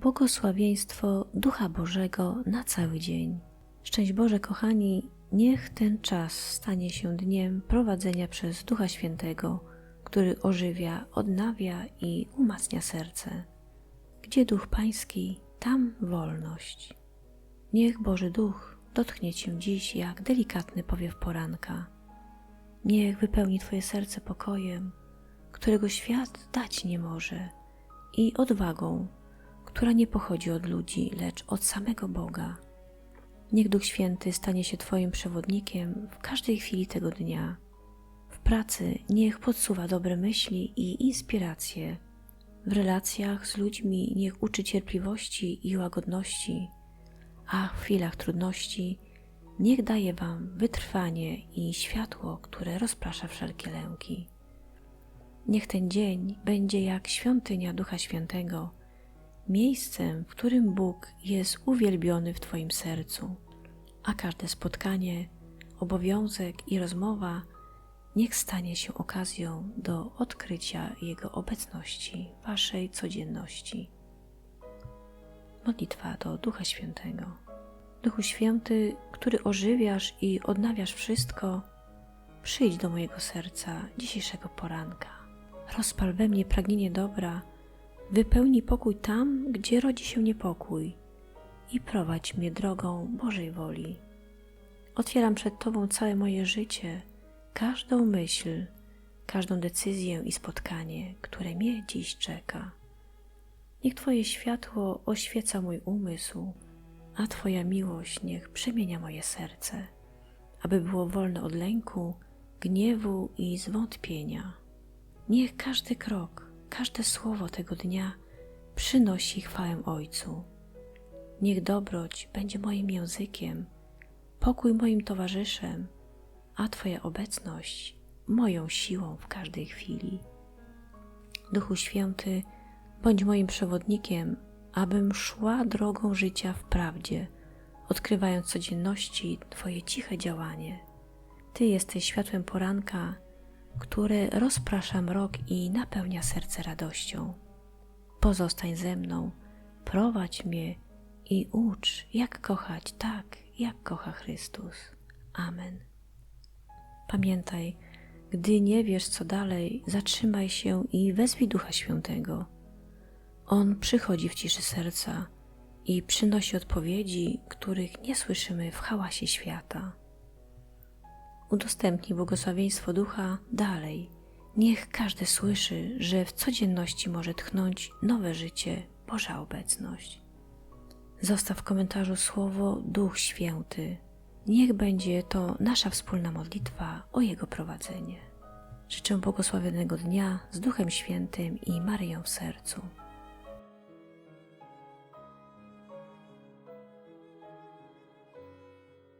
błogosławieństwo Ducha Bożego na cały dzień. Szczęść Boże, kochani, niech ten czas stanie się dniem prowadzenia przez Ducha Świętego, który ożywia, odnawia i umacnia serce. Gdzie Duch Pański, tam wolność. Niech Boży Duch dotknie Cię dziś jak delikatny powiew poranka. Niech wypełni Twoje serce pokojem, którego świat dać nie może, i odwagą, która nie pochodzi od ludzi, lecz od samego Boga. Niech Duch Święty stanie się Twoim przewodnikiem w każdej chwili tego dnia. W pracy niech podsuwa dobre myśli i inspiracje. W relacjach z ludźmi niech uczy cierpliwości i łagodności, a w chwilach trudności niech daje Wam wytrwanie i światło, które rozprasza wszelkie lęki. Niech ten dzień będzie jak świątynia Ducha Świętego, miejscem, w którym Bóg jest uwielbiony w Twoim sercu, a każde spotkanie, obowiązek i rozmowa niech stanie się okazją do odkrycia Jego obecności w Waszej codzienności. Modlitwa do Ducha Świętego. Duchu Święty, który ożywiasz i odnawiasz wszystko, przyjdź do mojego serca dzisiejszego poranka. Rozpal we mnie pragnienie dobra, wypełnij pokój tam, gdzie rodzi się niepokój i prowadź mnie drogą Bożej woli. Otwieram przed Tobą całe moje życie, każdą myśl, każdą decyzję i spotkanie, które mnie dziś czeka. Niech Twoje światło oświeca mój umysł, a Twoja miłość niech przemienia moje serce, aby było wolne od lęku, gniewu i zwątpienia. Niech każdy krok, każde słowo tego dnia przynosi chwałę Ojcu. Niech dobroć będzie moim językiem, pokój moim towarzyszem, a Twoja obecność moją siłą w każdej chwili. Duchu Święty, bądź moim przewodnikiem, abym szła drogą życia w prawdzie, odkrywając codzienności Twoje ciche działanie. Ty jesteś światłem poranka, które rozprasza mrok i napełnia serce radością. Pozostań ze mną, prowadź mnie i ucz, jak kochać tak, jak kocha Chrystus. Amen. Pamiętaj, gdy nie wiesz co dalej, zatrzymaj się i wezwij Ducha Świętego. On przychodzi w ciszy serca i przynosi odpowiedzi, których nie słyszymy w hałasie świata. Udostępnij błogosławieństwo Ducha dalej. Niech każdy słyszy, że w codzienności może tchnąć nowe życie, Boża obecność. Zostaw w komentarzu słowo Duch Święty. Niech będzie to nasza wspólna modlitwa o Jego prowadzenie. Życzę błogosławionego dnia z Duchem Świętym i Maryją w sercu.